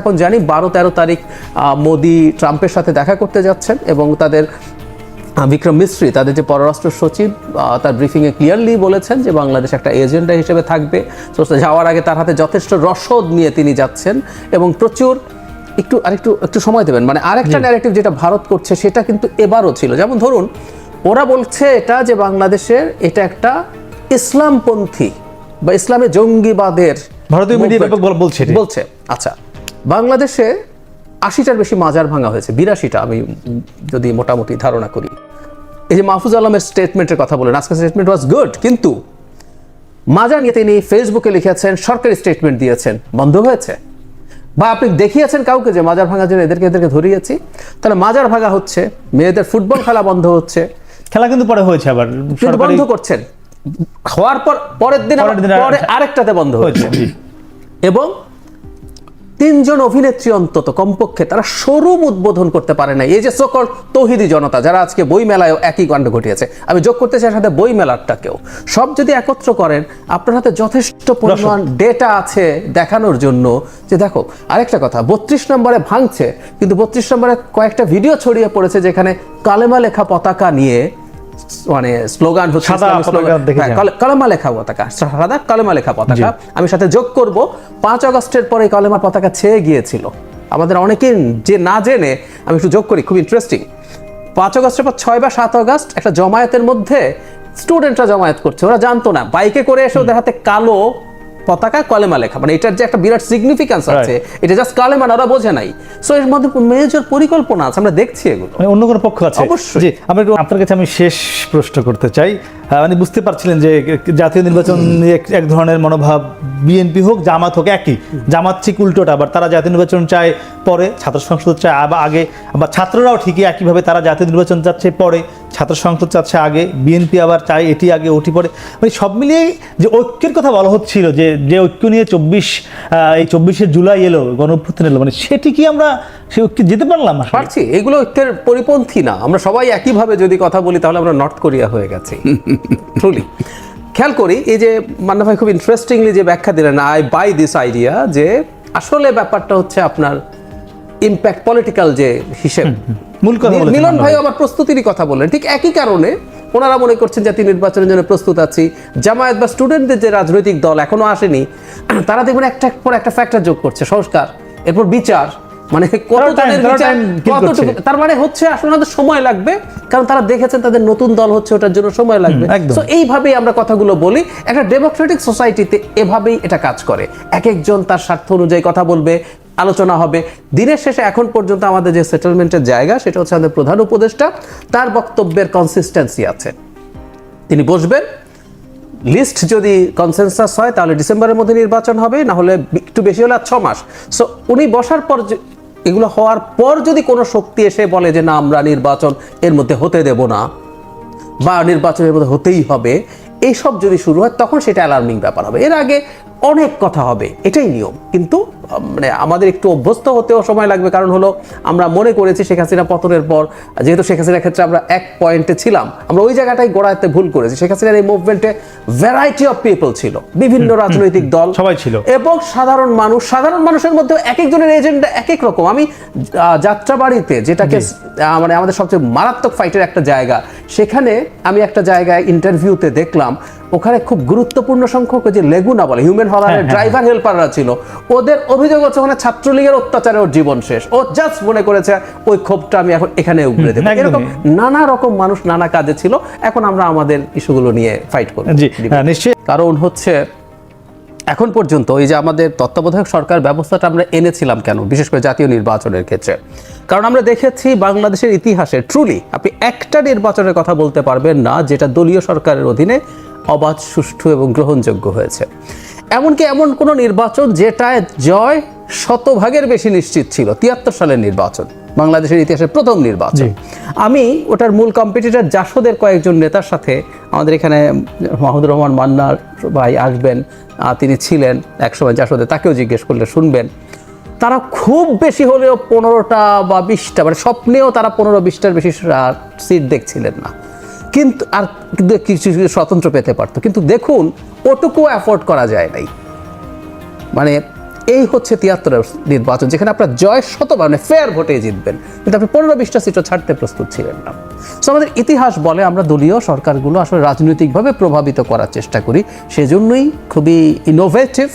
এখন জানি বারো তেরো তারিখ মোদি ট্রাম্পের সাথে দেখা করতে যাচ্ছেন এবং তাদের বিক্রম মিস্ত্রি তাদের যে পররাষ্ট্র সচিব তার ব্রিফিংয়ে ক্লিয়ারলি বলেছেন যে বাংলাদেশ একটা এজেন্ডা হিসেবে থাকবে। তো যাওয়ার আগে তার হাতে যথেষ্ট রসদ নিয়ে তিনি যাচ্ছেন এবং প্রচুর একটু আরেকটু একটু সময় দেবেন। মানে আরেকটা ন্যারেটিভ যেটা ভারত করছে সেটা কিন্তু এবারও ছিল। যেমন ধরুন ওরা বলছে এটা যে বাংলাদেশের এটা একটা ইসলামপন্থী বা ইসলামে জঙ্গিবাদের ভারতীয় মিডিয়া। বলছে বলছে। আচ্ছা বাংলাদেশে আশিটার বেশি মাজার ভাঙা হয়েছে বিরাশিটা আমি যদি মোটামুটি ধারণা করি। এই যে মাহফুজ আলমের স্টেটমেন্টের কথা বলেন আজকের স্টেটমেন্ট ওয়াজ গুড কিন্তু মাজার নিয়ে তিনি ফেসবুকে লিখেছেন সরকারি স্টেটমেন্ট দিয়েছেন বন্ধ হয়েছে। বা আপনি দেখিয়েছেন কাউকে যে মাজার ভাঙার জন্য এদেরকে এদেরকে ধরিয়েছি তাহলে মাজার ভাঙা হচ্ছে মেয়েদের ফুটবল খেলা বন্ধ হচ্ছে। খেলা কিন্তু পরে হয়েছে আবার বন্ধ করছেন। হওয়ার পর পরের দিন পরে আরেকটাতে বন্ধ হয়েছে এবং তিনজন অভিনেত্রী অন্তত কমপক্ষে তারা শোরুম উদ্বোধন করতে পারে না এই যে সকল তৌহিদি জনতা যারা আজকে বই মেলায় একই কাণ্ড ঘটিয়েছে। আমি যোগ করতে চাই সাথে বই মেলারটাকেও সব যদি একত্র করেন আপনার হাতে যথেষ্ট পরিমাণ ডেটা আছে দেখানোর জন্য যে দেখো আরেকটা কথা বত্রিশ নম্বরে ভাঙছে কিন্তু বত্রিশ নম্বরে কয়েকটা ভিডিও ছড়িয়ে পড়েছে যেখানে কালেমা লেখা পতাকা নিয়ে মানে স্লোগান হচ্ছে কলেমা হ্যাঁ, লেখা পতাকা সাদা কলেমা লেখা পতাকা। আমি সাথে যোগ করব। পাঁচ আগস্টের পরে কলেমা পতাকা ছেয়ে গিয়েছিল। আমাদের অনেকে যে না জেনে আমি একটু যোগ করি খুব ইন্টারেস্টিং পাঁচ আগস্টের পর ছয় বা সাত আগস্ট একটা জমায়েতের মধ্যে স্টুডেন্টরা জমায়েত করছে। ওরা জানতো না। বাইকে করে এসে ওদের হাতে কালো পতাকা কলেমা লেখা। মানে এটার যে একটা বিরাট সিগনিফিকেন্স আছে এটা জাস্ট কালেমা ওরা বোঝে নাই। সো এর মধ্যে মেজর পরিকল্পনা আছে? আমরা দেখছি এগুলো। মানে অন্য কোনো পক্ষ আছে? অবশ্যই। একটু আপনার কাছে আমি শেষ প্রশ্ন করতে চাই। মানে বুঝতে পারছিলেন যে জাতীয় নির্বাচন এক- এক ধরনের মনোভাব বিএনপি হোক জামাত হোক একই। জামাত ঠিক উল্টোটা আবার তারা জাতীয় নির্বাচন চায় পরে ছাত্র সংসদ চায় আবার আগে আবার ছাত্ররাও ঠিকই একইভাবে তারা জাতীয় নির্বাচন চাচ্ছে পরে। ছাত্র সংসদ চাচ্ছে আগে বিএনপি আবার চায় এটি আগে ওটি পরে। মানে সব মিলিয়ে যে ঐক্যের কথা বলা হচ্ছিল যে যে ঐক্য নিয়ে চব্বিশ এই চব্বিশে জুলাই এলো গণঅভ্যুত্থান এলো মানে সেটি কি আমরা সে ঐক্যে যেতে পারলাম? পারছি এগুলো ঐক্যের পরিপন্থী না। আমরা সবাই একইভাবে যদি কথা বলি তাহলে আমরা নর্থ কোরিয়া হয়ে গেছি। ট্রুলি খেয়াল করি এই যে মান্না ভাই খুব ইন্টারেস্টিংলি যে ব্যাখ্যা দিলেন আই বাই দিস আইডিয়া যে আসলে ব্যাপারটা হচ্ছে আপনার ইম্প্যাক্ট পলিটিক্যাল যে হিসেব মূল কথা মিলন ভাই। আবার প্রস্তুতিরই কথা বললেন ঠিক একই কারণে ওনারা মনে করছেন জাতীয় নির্বাচনের জন্য প্রস্তুত আছি। জামায়াত বা স্টুডেন্টদের যে রাজনৈতিক দল এখনও আসেনি তারা দেখবেন একটা পর একটা ফ্যাক্টর যোগ করছে সংস্কার এরপর বিচার মানে কতটুকু তার মানে হচ্ছে আসলে সময় লাগবে কারণ তারা দেখেছেন তাদের নতুন দল হচ্ছে ওটার জন্য সময় লাগবে। তো এইভাবেই আমরা কথাগুলো বলি। একটা ডেমোক্রেটিক সোসাইটিতে এভাবেই এটা কাজ করে। এক একজন তার স্বার্থ অনুযায়ী কথা বলবে আলোচনা হবে। দিনের শেষে এখন পর্যন্ত আমাদের যে সেটেলমেন্টের জায়গা, সেটা হচ্ছে আমাদের প্রধান উপদেষ্টা, তার বক্তব্যের কনসিস্টেন্সি আছে। তিনি বসবেন। লিস্ট যদি কনসেনসাস হয়, তাহলে ডিসেম্বরের মধ্যে নির্বাচন হবে, না হলে একটু বেশি হলে আর ছ মাস। সো উনি বসার পর এগুলো হওয়ার পর যদি কোনো শক্তি এসে বলে যে, না, আমরা নির্বাচন এর মধ্যে হতে দেব না, বা নির্বাচনের মধ্যে হতেই হবে, এইসব যদি শুরু হয়, তখন সেটা অ্যালার্মিং ব্যাপার হবে। এর আগে অনেক কথা হবে এটাই নিয়ম। কিন্তু মানে আমাদের একটু অভ্যস্ত হতেও সময় লাগবে কারণ হলো আমরা মনে করেছি শেখ হাসিনা পতনের পর যেহেতু শেখ হাসিনার ক্ষেত্রে আমরা এক পয়েন্টে ছিলাম আমরা ওই জায়গাটাই গোড়াতে ভুল করেছি। শেখ হাসিনার এই মুভমেন্টে ভ্যারাইটি অফ পিপল ছিল বিভিন্ন রাজনৈতিক দল সবাই ছিল। এবং সাধারণ মানুষ সাধারণ মানুষের মধ্যে এক একজনের এজেন্ডা এক এক রকম। আমি যাত্রাবাড়িতে যেটাকে মানে আমাদের সবচেয়ে মারাত্মক ফাইটের একটা জায়গা সেখানে আমি একটা জায়গায় ইন্টারভিউতে দেখলাম ওখানে খুব গুরুত্বপূর্ণ সংখ্যক যে লেগুনা বলে হিউম্যান হলারের ড্রাইভার হেল্পাররা ছিল। ওদের অভিযোগ হচ্ছে ওখানে ছাত্রলীগের অত্যাচারে ওর জীবন শেষ। ও জাস্ট মনে করেছে ওই ক্ষোভটা আমি এখন এখানে উগড়ে দেবো। এরকম নানা রকম মানুষ নানা কাজে ছিল। এখন আমরা আমাদের ইস্যুগুলো নিয়ে ফাইট করব। হ্যাঁ, নিশ্চয়ই। কারণ হচ্ছে এখন পর্যন্ত এই যে আমাদের তত্ত্বাবধায়ক সরকার ব্যবস্থাটা আমরা এনেছিলাম কেন? বিশেষ করে জাতীয় নির্বাচনের ক্ষেত্রে। কারণ আমরা দেখেছি বাংলাদেশের ইতিহাসে ট্রুলি আপনি একটা নির্বাচনের কথা বলতে পারবেন না যেটা দলীয় সরকারের অধীনে অবাধ সুষ্ঠু এবং গ্রহণযোগ্য হয়েছে। এমনকি এমন কোনো নির্বাচন যেটায় জয় শতভাগের বেশি নিশ্চিত ছিল তিয়াত্তর সালের নির্বাচন বাংলাদেশের ইতিহাসের প্রথম নির্বাচন। আমি ওটার মূল কম্পিটিটার জাসদের কয়েকজন নেতার সাথে আমাদের এখানে মাহমুদুর রহমান মান্নার ভাই আসবেন তিনি ছিলেন একসময় জাসদে তাকেও জিজ্ঞেস করলে শুনবেন। তারা খুব বেশি হলেও পনেরোটা বা বিশটা মানে স্বপ্নেও তারা পনেরো বিশটার বেশি সিট দেখছিলেন না। কিন্তু আর কিছু স্বতন্ত্র পেতে পারতো। কিন্তু দেখুন ওটুকু অ্যাফোর্ড করা যায় নাই। মানে এই হচ্ছে তিয়াত্তরের নির্বাচন, যেখানে আপনার জয় শতবার মানে ফেয়ার ভোটে জিতবেন। কিন্তু আপনি পনেরো বিশটা সিটও ছাড়তে প্রস্তুত ছিলেন না। সো আমাদের ইতিহাস বলে আমরা দলীয় সরকারগুলো আসলে রাজনৈতিকভাবে প্রভাবিত করার চেষ্টা করি। সেজন্যই খুবই ইনোভেটিভ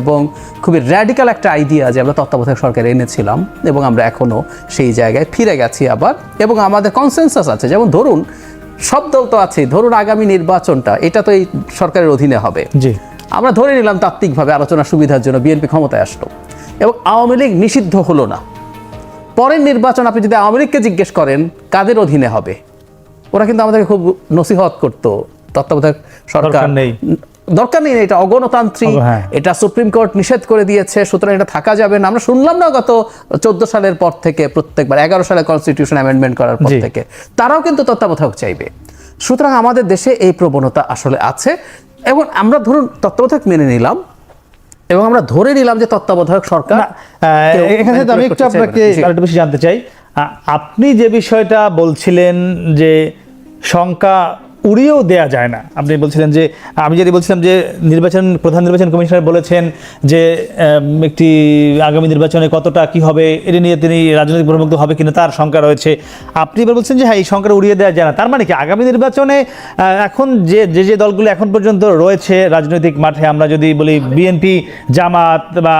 এবং খুবই র্যাডিক্যাল একটা আইডিয়া যে আমরা তত্ত্বাবধায়ক সরকার এনেছিলাম এবং আমরা এখনও সেই জায়গায় ফিরে গেছি আবার। এবং আমাদের কনসেনসাস আছে, যেমন ধরুন সব দল তো আছে ধরুন আগামী নির্বাচনটা এটা তো এই সরকারের অধীনে হবে। জি। আমরা ধরে নিলাম তাত্ত্বিকভাবে আলোচনা সুবিধার জন্য বিএনপি ক্ষমতায় আসলো। এবং আওয়ামী লীগ নিষিদ্ধ হলো না। পরের নির্বাচন আপনি যদি আওয়ামী লীগকে জিজ্ঞেস করেন কাদের অধীনে হবে? ওরা কিন্তু আমাদেরকে খুব নসিহত করতো। তত্ত্বাবধায়ক সরকার নেই। দরকার নেই এটা অগণতান্ত্রিক হ্যাঁ। এটা সুপ্রিম কোর্ট নিষেধ করে দিয়েছে সুতরাং এটা থাকা যাবে না। আমরা শুনলাম না গত চোদ্দ সালের পর থেকে প্রত্যেকবার এগারো সালে কনস্টিটিউশন অ্যামেন্ডমেন্ট করার পর থেকে। তারাও কিন্তু তত্ত্বাবধায়ক চাইবে। সুতরাং আমাদের দেশে এই প্রবণতা আসলে আছে। এবং আমরা ধরুন তত্ত্বাবধায়ক মেনে নিলাম এবং আমরা ধরে নিলাম যে তত্ত্বাবধায়ক সরকার এখানে আমি একটু। আপনাকে আরেকটু বেশি জানতে চাই। আপনি যে বিষয়টা বলছিলেন যে শঙ্কা উড়িয়েও দেয়া যায় না। আপনি বলছিলেন যে, আমি যদি বলছিলাম যে, নির্বাচন, প্রধান নির্বাচন কমিশনার বলেছেন যে একটি আগামী নির্বাচনে কতটা কি হবে, এটা নিয়ে তিনি রাজনৈতিক প্রমুক্ত হবে কিনা তার শঙ্কা রয়েছে। আপনি এবার বলছেন যে হ্যাঁ এই শঙ্কা উড়িয়ে দেওয়া যায় না। তার মানে কি, আগামী নির্বাচনে এখন যে যে যে দলগুলো এখন পর্যন্ত রয়েছে রাজনৈতিক মাঠে, আমরা যদি বলি বিএনপি, জামাত বা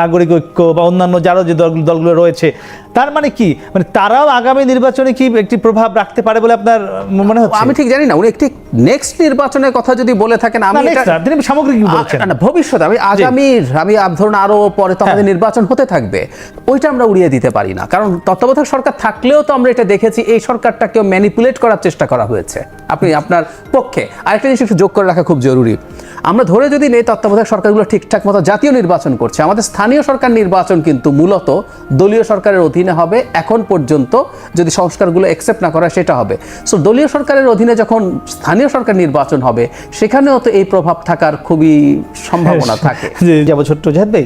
নাগরিক ঐক্য বা অন্যান্য যারও যে দলগুলো দলগুলো রয়েছে, তার মানে কি মানে তারাও আগামী নির্বাচনে কি একটি প্রভাব রাখতে পারে বলে আপনার মনে হচ্ছে? আমি ঠিক জানি না উনি একটি নেক্সট নির্বাচনের কথা যদি বলে থাকেন আমি তিনি সামগ্রিক বলছেন? না, ভবিষ্যতে আমি আগামী আমি ধরুন আরও পরে তো আমাদের নির্বাচন হতে থাকবে ওইটা আমরা উড়িয়ে দিতে পারি না। কারণ তত্ত্বাবধায়ক সরকার থাকলেও তো আমরা এটা দেখেছি এই সরকারটাকেও ম্যানিপুলেট করার চেষ্টা করা হয়েছে। আপনি আপনার পক্ষে আরেকটা জিনিস একটু যোগ করে রাখা খুব জরুরি। আমরা ধরে যদি নেই তত্ত্বাবধায়ক সরকারগুলো ঠিকঠাক মতো জাতীয় নির্বাচন করছে। আমাদের স্থানীয় সরকার নির্বাচন কিন্তু মূলত দলীয় সরকারের অধীনে হবে। এখন পর্যন্ত যদি সংস্কারগুলো অ্যাকসেপ্ট না করা সেটা হবে। সো দলীয় সরকারের অধীনে যখন স্থানীয় সরকার নির্বাচন হবে সেখানেও তো এই প্রভাব থাকার খুবই সম্ভাবনা থাকে। যাব ছোট্ট জাহাদ ভাই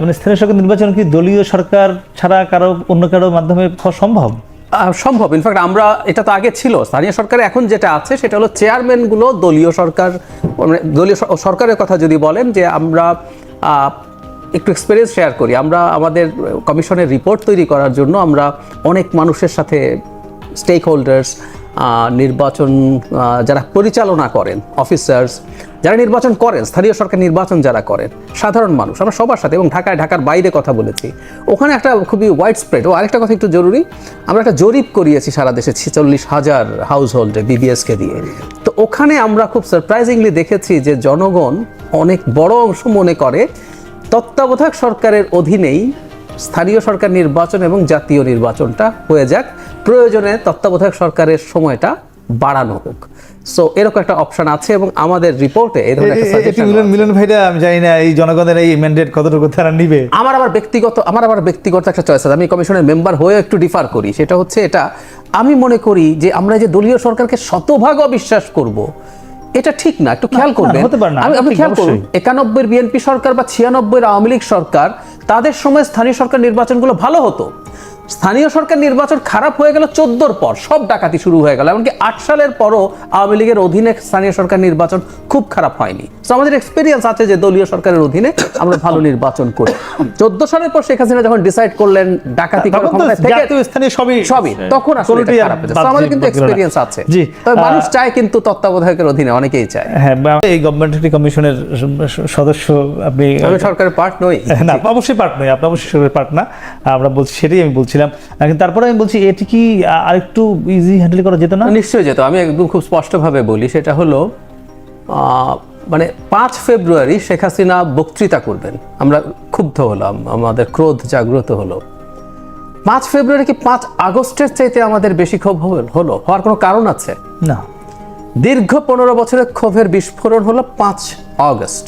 মানে স্থানীয় সরকার নির্বাচন কি দলীয় সরকার ছাড়া কারও অন্য কারও মাধ্যমে হওয়া সম্ভব? সম্ভব। ইনফ্যাক্ট আমরা, এটা তো আগে ছিল। স্থানীয় সরকারে এখন যেটা আছে, সেটা হলো চেয়ারম্যানগুলো দলীয় সরকার মানে দলীয় সরকারের কথা যদি বলেন যে আমরা একটু এক্সপিরিয়েন্স শেয়ার করি। আমরা, আমাদের কমিশনের রিপোর্ট তৈরি করার জন্য আমরা অনেক মানুষের সাথে স্টেক হোল্ডার্স নির্বাচন যারা পরিচালনা করেন অফিসার্স যারা নির্বাচন করেন, স্থানীয় সরকার নির্বাচন যারা করেন, সাধারণ মানুষ, আমরা সবার সাথে এবং ঢাকায়, ঢাকার বাইরে কথা বলেছি। ওখানে একটা খুবই ওয়াইড স্প্রেড ও আরেকটা কথা একটু জরুরি, আমরা একটা জরিপ করিয়েছি সারা দেশে ছেচল্লিশ হাজার হাউস হোল্ডে বিবিএসকে দিয়ে। তো ওখানে আমরা খুব সারপ্রাইজিংলি দেখেছি যে জনগণ অনেক বড় অংশ মনে করে তত্ত্বাবধায়ক সরকারের অধীনেই স্থানীয় সরকার নির্বাচন এবং জাতীয় নির্বাচনটা হয়ে যাক। প্রয়োজনে তত্ত্বাবধায়ক সরকারের সময়টা বাড়ানো হোক। সো এরকম একটা অপশন আছে এবং আমাদের রিপোর্টে এই ধরনের একটা মিলন মিলন ভাইরা আমি জানি না এই জনগণের এই ম্যান্ডেট কতটুকু তারা নিবে। আমার আবার ব্যক্তিগত আমার আবার ব্যক্তিগত একটা চয়েস আছে। আমি কমিশনের মেম্বার হয়ে একটু ডিফার করি। সেটা হচ্ছে এটা আমি মনে করি যে আমরা যে দলীয় সরকারকে শতভাগ অবিশ্বাস করব এটা ঠিক না একটু খেয়াল করবেন। আমি আপনি খেয়াল করুন একানব্বই বিএনপি সরকার বা ছিয়ানব্বই আওয়ামী লীগ সরকার তাদের সময় স্থানীয় সরকার নির্বাচনগুলো ভালো হতো স্থানীয় সরকার নির্বাচন খারাপ হয়ে গেল চোদ্দোর পর। সব ডাকাতি শুরু হয়ে গেল এমনকি আট সালের পরও আওয়ামী লীগের অধীনে স্থানীয় সরকার নির্বাচন খুব খারাপ হয়নি। তো আমাদের এক্সপিরিয়েন্স আছে যে দলীয় সরকারের অধীনে আমরা ভালো নির্বাচন করি। চোদ্দ সালের পর শেখ হাসিনা যখন ডিসাইড করলেন ডাকাতি স্থানীয় সবই সবই। তখন আসলে খারাপ হয়েছে। আমাদের কিন্তু। এক্সপিরিয়েন্স আছে। তবে মানুষ চায় কিন্তু তত্ত্বাবধায়কের অধীনে অনেকেই চায়। হ্যাঁ এই গভর্নমেন্ট কমিশনের সদস্য আপনি সরকারের পার্ট নই। না অবশ্যই পার্ট নয় আপনি অবশ্যই সরকারের পার্ট না। আমরা বলছি সেটাই আমি বলছিলাম। কিন্তু তারপরে আমি বলছি এটি কি আরেকটু ইজি হ্যান্ডেল করা যেত না? নিশ্চয়ই যেত। আমি একদম খুব স্পষ্টভাবে বলি সেটা হলো মানে পাঁচ ফেব্রুয়ারি শেখ হাসিনা বক্তৃতা করবেন। আমরা ক্ষুব্ধ হলাম আমাদের ক্রোধ জাগ্রত হলো। পাঁচ ফেব্রুয়ারি কি পাঁচ আগস্টের চাইতে আমাদের বেশি ক্ষোভ হলো হওয়ার কোনো কারণ আছে? না। দীর্ঘ পনেরো বছরের ক্ষোভের বিস্ফোরণ হলো পাঁচ অগস্ট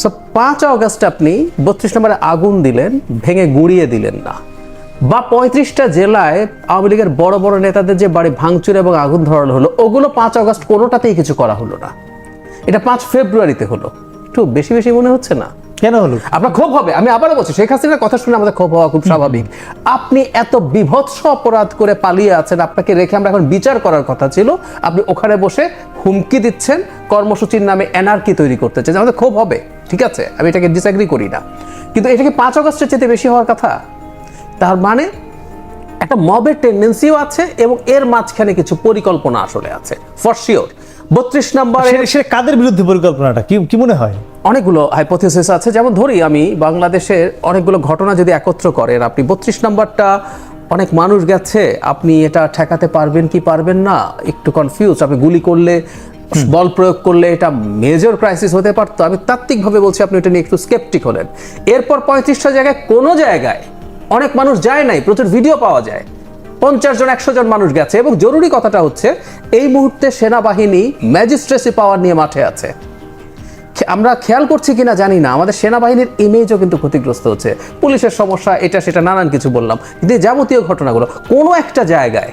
সো পাঁচ অগস্ট আপনি বত্রিশ নম্বরে আগুন দিলেন ভেঙে গুঁড়িয়ে দিলেন না। বা পঁয়ত্রিশটা জেলায় আওয়ামী লীগের বড় বড় নেতাদের যে বাড়ি ভাঙচুর এবং আগুন ধরানো হলো ওগুলো পাঁচ অগস্ট কোনোটাতেই কিছু করা হলো না। এটা পাঁচ ফেব্রুয়ারিতে হলো। একটু বেশি বেশি মনে হচ্ছে না? কেন হলো? আপনার ক্ষোভ হবে আমি আবারও বলছি শেখ হাসিনার কথা শুনে আমাদের ক্ষোভ হওয়া খুব স্বাভাবিক। আপনি এত বিভৎস অপরাধ করে পালিয়ে আছেন আপনাকে রেখে আমরা এখন বিচার করার কথা ছিল আপনি ওখানে বসে হুমকি দিচ্ছেন কর্মসূচির নামে এনআরকি তৈরি করতে চান আমাদের ক্ষোভ হবে ঠিক আছে? আমি এটাকে ডিসএগ্রি করি না। কিন্তু এটা কি পাঁচ অগস্টের চেয়ে বেশি হওয়ার কথা? তার মানে একটা মবের টেন্ডেন্সিও আছে এবং এর মাঝখানে কিছু পরিকল্পনা আসলে আছে ফর শিওর বত্রিশ নম্বরে সে- কাদের বিরুদ্ধে পরিকল্পনাটা? কি কি মনে হয়? অনেকগুলো হাইপোথিসিস আছে। যেমন ধরি আমি বাংলাদেশের অনেকগুলো ঘটনা যদি একত্র করেন আপনি বত্রিশ নম্বরটা অনেক মানুষ গেছে আপনি এটা ঠেকাতে পারবেন কি পারবেন না? একটু কনফিউজ আপনি গুলি করলে বল প্রয়োগ করলে এটা মেজর ক্রাইসিস হতে পারতো। আমি তাত্ত্বিকভাবে বলছি আপনি এটা নিয়ে একটু স্কেপটিক হলেন। এরপর পঁয়ত্রিশটা জায়গায় কোনো জায়গায় অনেক মানুষ যায় নাই, প্রচুর ভিডিও পাওয়া যায়। পঞ্চাশ জন, একশো জন মানুষ গেছে এবং জরুরি কথাটা হচ্ছে, এই মুহূর্তে সেনাবাহিনী ম্যাজিস্ট্রেসি পাওয়ার নিয়ে মাঠে আছে। আমরা খেয়াল করছি কিনা জানি না, আমাদের সেনাবাহিনীর ইমেজও কিন্তু ক্ষতিগ্রস্ত হচ্ছে। পুলিশের সমস্যা, এটা সেটা নানান কিছু বললাম। কিন্তু যাবতীয় ঘটনাগুলো, কোনো একটা জায়গায়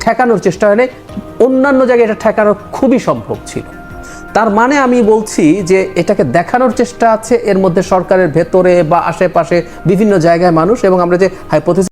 ঠেকানোর চেষ্টা হয়নি, অন্যান্য জায়গায় এটা ঠেকানো খুবই সম্ভব ছিল। তার মানে আমি বলছি যে এটাকে দেখানোর চেষ্টা আছে, এর মধ্যে সরকারের ভেতরে বা আশেপাশে বিভিন্ন জায়গায় মানুষ এবং আমরা যে হাইপোথিস